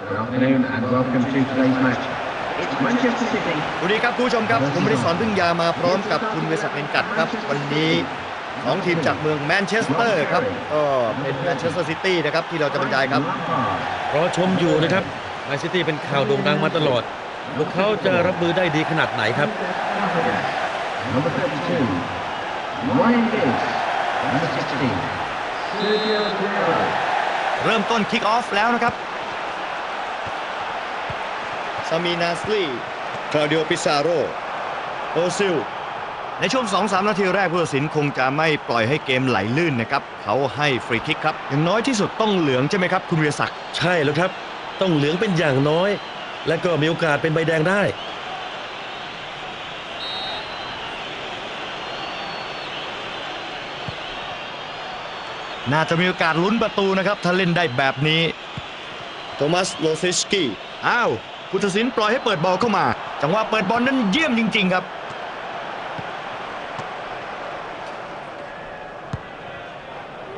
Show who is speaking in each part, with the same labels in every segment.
Speaker 1: Good afternoon and welcome to today's match. It's Manchester City.
Speaker 2: สวัสดีครับคุณผู้ชมครับ ผมบริสอนพึ่งยามาพร้อมกับคุณเวสักดิ์เพ็ญกัดครับ วันนี้สองทีมจากเมืองแมนเชสเตอร์ครับก็เป็นแมนเชสเตอร์ซิตี้นะครับที่เราจะบรรยายครับ
Speaker 3: รอชมอยู่นะครับแมนซิตี้เป็นข่าวโด่งดังมาตลอดพวกเขาจะรับมือได้ดีขนาดไหนครับ
Speaker 1: Number 32, Ryan Giggs. Number 16, Sergio Aguero.
Speaker 2: เริ่มต้นคิกออฟแล้วนะครับ ซามีนาสลีคลาดิโอปิซาโรโอซิล ในช่วง 2-3 นาทีแรกผู้ตัดสินคงจะไม่ปล่อยให้เกมไหลลื่นนะครับ เขาให้ฟรีคิกครับ อย่างน้อยที่สุดต้องเหลืองใช่ไหมครับ คุณเวียศักดิ์
Speaker 3: ใช่แล้วครับ ต้องเหลืองเป็นอย่างน้อย และก็มีโอกาสเป็นใบแดงได้
Speaker 2: น่าจะมีโอกาสลุ้นประตูนะครับ ถ้าเล่นได้แบบนี้ โทมัสโลซิสกี้ อ้าว ผู้ตัดสินปล่อยให้เปิดบอลเข้ามา จังหวะเปิดบอลนั้นเยี่ยมจริง ๆ ครับ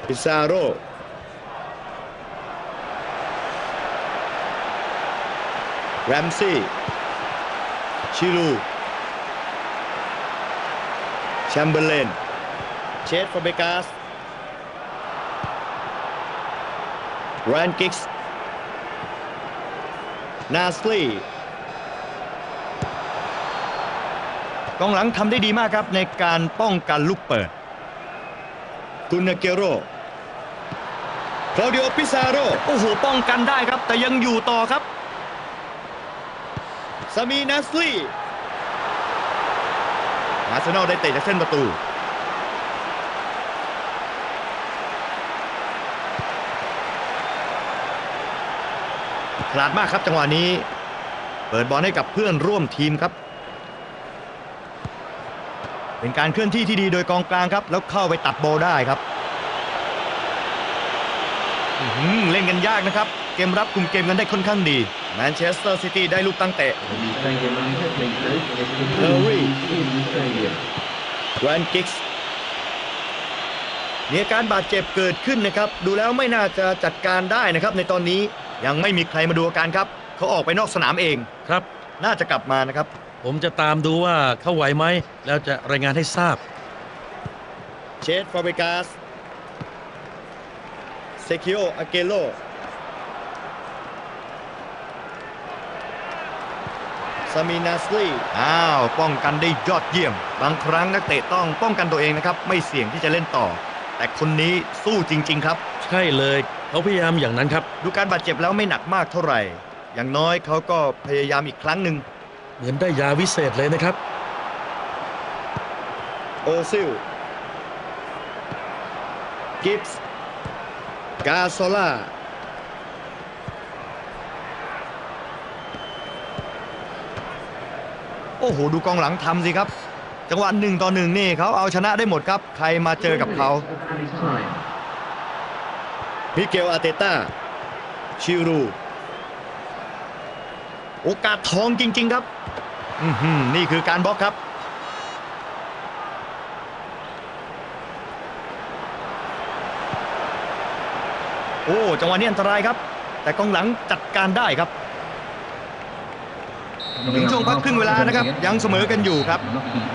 Speaker 2: พิซาโรแรมซี่ ชิลู แชมเบอร์เลน เชสฟาเบกาสแรนกิกส์ นาสลีกองหลังทำได้ดีมากครับในการป้องกันลูกเปิดกุนเกโรคลาดิโอปิซาโรโอ้โหป้องกันได้ครับ แต่ยังอยู่ต่อครับซามีนาสลีอาร์เซนอลได้เตะจากเส้นประตู พลาดมากครับจังหวะนี้ เปิดบอลให้กับเพื่อนร่วมทีมครับ เป็นการเคลื่อนที่ที่ดีโดยกองกลางครับ แล้วเข้าไปตัดโบอลได้ครับอื้อหือเล่นกันยากนะครับ เกมรับคุมเกมกันได้ค่อนข้างดีแมนเชสเตอร์ซิตี้ได้ลูกตั้งเตะ
Speaker 1: Stadium manager, please note, is the
Speaker 2: Hurry.
Speaker 1: in the stadium.
Speaker 2: แรนกิกส์มีอาการบาดเจ็บเกิดขึ้นนะครับ ดูแล้วไม่น่าจะจัดการได้นะครับในตอนนี้ ยังไม่มีใครมาดูอาการครับ เขาออกไปนอกสนามเอง
Speaker 3: ครับ
Speaker 2: น่าจะกลับมานะครับ
Speaker 3: ผมจะตามดูว่าเขาไหวไหม แล้วจะรายงานให้ทราบ
Speaker 2: เชสฟาเบกาสเซคิโออาเกโลซามินาสลีอ้าว ป้องกันได้ยอดเยี่ยม บางครั้งนักเตะต้องป้องกันตัวเองนะครับ ไม่เสี่ยงที่จะเล่นต่อ แต่คนนี้สู้จริง ๆ ครับ
Speaker 3: ใช่เลย เขาพยายามอย่างนั้นครับ
Speaker 2: ดูการบาดเจ็บแล้วไม่หนักมากเท่าไหร่ อย่างน้อยเขาก็พยายามอีกครั้งหนึ่ง
Speaker 3: เหมือนได้ยาวิเศษเลยนะครับ
Speaker 2: โอซิล กิฟส์ กาโซล่า โอ้โห ดูกองหลังทำสิครับ จังหวะหนึ่งต่อหนึ่งนี่เขาเอาชนะได้หมดครับ ใครมาเจอกับเขา
Speaker 1: And it's time.
Speaker 2: มิเกลอาร์เตต้าชิรูโอกาสทองจริง ๆ ครับอือหือนี่คือการบล็อกครับ โอ้จังหวะนี้อันตรายครับ แต่กองหลังจัดการได้ครับ ถึงช่วงพักครึ่งเวลานะครับ ยังเสมอกันอยู่ครับ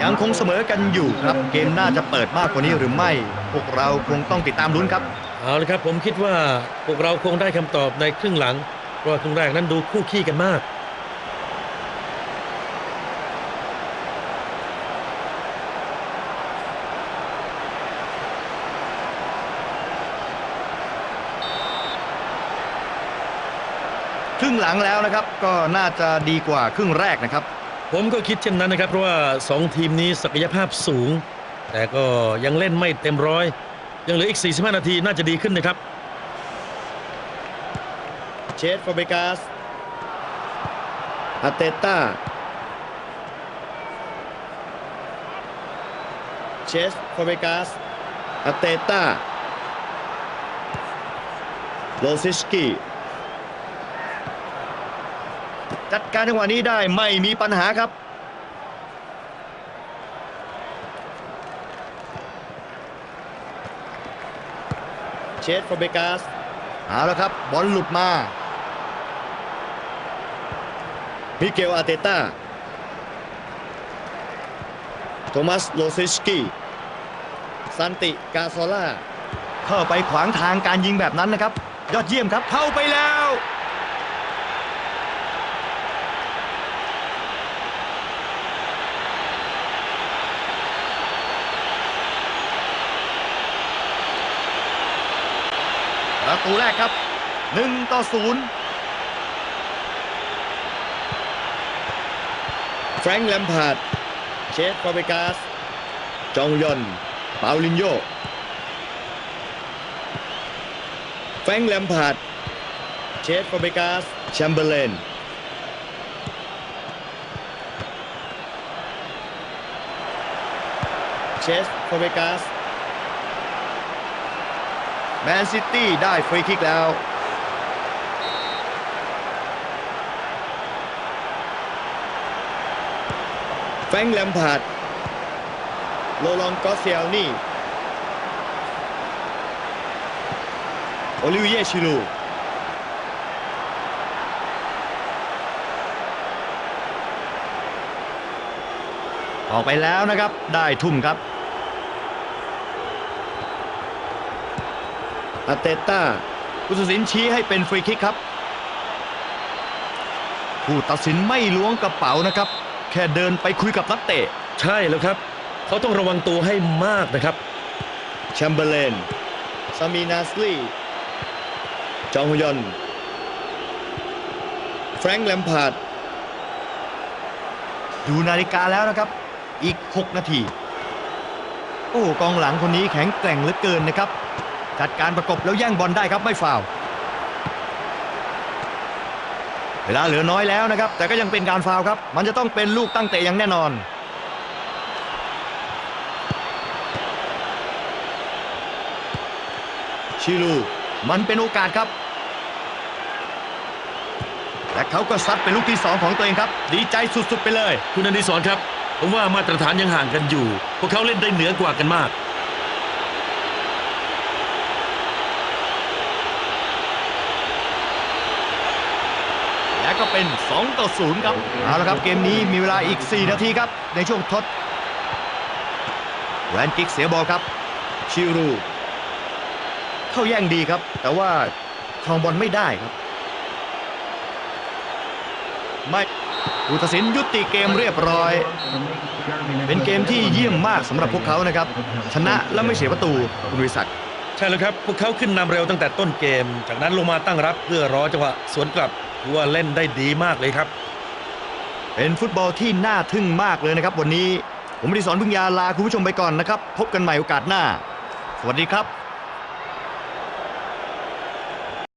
Speaker 2: ยังคงเสมอกันอยู่ครับ เกมน่าจะเปิดมากกว่านี้หรือไม่ พวกเราคงต้องติดตามลุ้นครับ
Speaker 3: เอาเลยครับผมคิดว่าพวกเราคงได้คำตอบในครึ่งหลัง เพราะว่าครึ่งแรกนั้นดูคู่ขี้กันมาก
Speaker 2: ครึ่งหลังแล้วนะครับก็น่าจะดีกว่าครึ่งแรกนะครับ
Speaker 3: ผมก็คิดเช่นนั้นนะครับ เพราะว่า 2 ทีมนี้ศักยภาพสูง แต่ก็ยังเล่นไม่เต็มร้อย ยังเหลืออีก 45 นาทีน่าจะดีขึ้นนะครับ
Speaker 2: เชสฟาเบกาสอาเตต้าเชสฟาเบกาสอาเตต้าโลซิสกี้จัดการจังหวะนี้ได้ไม่มีปัญหาครับ เชสฟาเบกาสเอาแล้วครับบอลหลุดมามิเกลอาร์เตต้าโทมัสโลซิสกี้ซันติกาโซล่าเข้าไปขวางทางการยิงแบบนั้นนะครับ ยอดเยี่ยมครับเข้าไปแล้ว ประตูแรกครับ 1 ต่อ 0 แฟรงค์แลมพาร์ดเชฟฟาเบกาส จองยอนเปาลินโย แฟรงค์แลมพาร์ดเชฟฟาเบกาสแชมเบอร์เลนเชฟฟาเบกาส แมนซิตี้ได้ฟรีคิกแล้ว แฟงแลมพาร์ดโลลองกอสเซียลนี่ โอลิเวียชิลูออกไปแล้วนะครับ ได้ทุ่มครับ อาร์เตต้าผู้ตัดสินชี้ให้เป็นฟรีคิกครับ ผู้ตัดสินไม่ล้วงกระเป๋านะครับ แค่เดินไปคุยกับนักเตะ
Speaker 3: ใช่แล้วครับ เขาต้องระวังตัวให้มากนะครับ
Speaker 2: แชมเบอร์เลนซามีนาสลีจองฮยอน แฟรงค์แลมพาร์ดดูนาฬิกาแล้วนะครับ อีก 6 นาที โอ้กองหลังคนนี้แข็งแกร่งเหลือเกินนะครับ จัดการประกบแล้วแย่งบอลได้ครับไม่ฟาวเวลาเหลือน้อยแล้วนะครับ แต่ก็ยังเป็นการฟาวครับ มันจะต้องเป็นลูกตั้งเตะอย่างแน่นอน ชิลูมันเป็นโอกาสครับและเขาก็ซัดเป็นลูกที่ 2 ของตัวเองครับ ดีใจสุดๆไปเลย
Speaker 3: คุณอดิศรครับ ผมว่ามาตรฐานยังห่างกันอยู่ พวกเขาเล่นได้เหนือกว่ากันมาก
Speaker 2: และก็เป็น 2 ต่อ 0 ครับ เอาละครับเกมนี้มีเวลาอีก 4 นาทีครับ ในช่วงทดแวนกิกเสียบอลครับ ชิรูเข้าแย่งดีครับ แต่ว่าครองบอลไม่ได้ครับ ไม่ผู้ตัดสินยุติเกมเรียบร้อย เป็นเกมที่เยี่ยมมากสำหรับพวกเขานะครับ ชนะและไม่เสียประตูคุณวิศักดิ์
Speaker 3: ใช่แล้วครับ พวกเขาขึ้นนำเร็วตั้งแต่ต้นเกม จากนั้นลงมาตั้งรับเพื่อรอจังหวะสวนกลับ ถือว่าเล่นได้ดีมากเลยครับ
Speaker 2: เป็นฟุตบอลที่น่าทึ่งมากเลยนะครับ วันนี้ผมอดิศรพึ่งยาลาคุณผู้ชมไปก่อนนะครับ พบกันใหม่โอกาสหน้า สวัสดีครับ